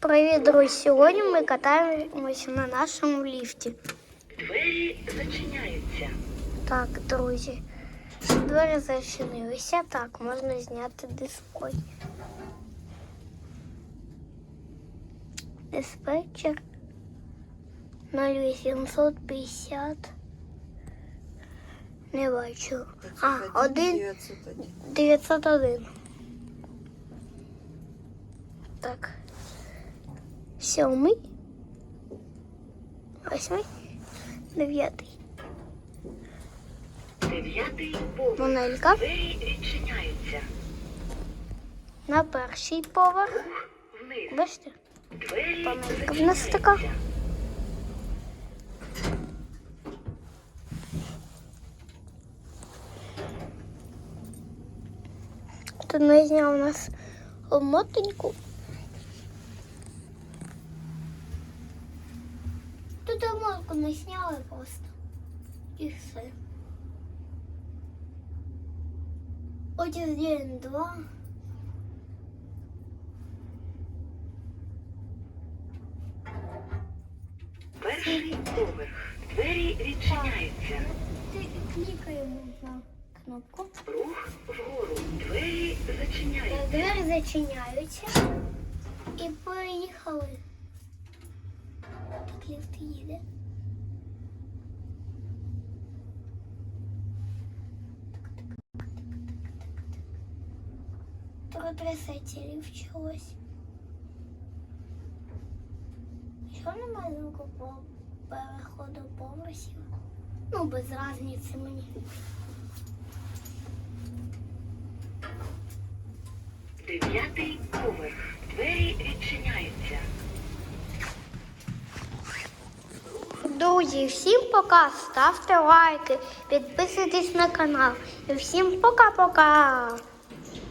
Привіт, друзі! Сьогодні ми катаємося на нашому ліфті. Двері зачиняються. Так, друзі, двері зачинилися. Так, можна зняти дисплей. Диспетчер 0850. Не бачу. А, один 901. Так. Сьомий. Восьмий. Дев'ятий. Дев'ятий поверх. Монелька. Двері відчиняються. На перший поверх. Вниз. Бачите? Двері Панелька в нас така. Тут не зняв у нас мотоньку. Тут мотку не зняли просто. І все. Ось один, два. Перший поверх. Двері відчиняються. Клікаємо на кнопку. Рух вгору. Двері зачиняються. Двері зачиняються і поїхали. Ліфт їде. Ліфт чогось. Що немає звуку по переходу поверхів? Ну, без різниці мені. Дев'ятий поверх. Двері відчиняються. Друзі, всім пока, ставте лайки, підписуйтесь на канал. І всім пока-пока.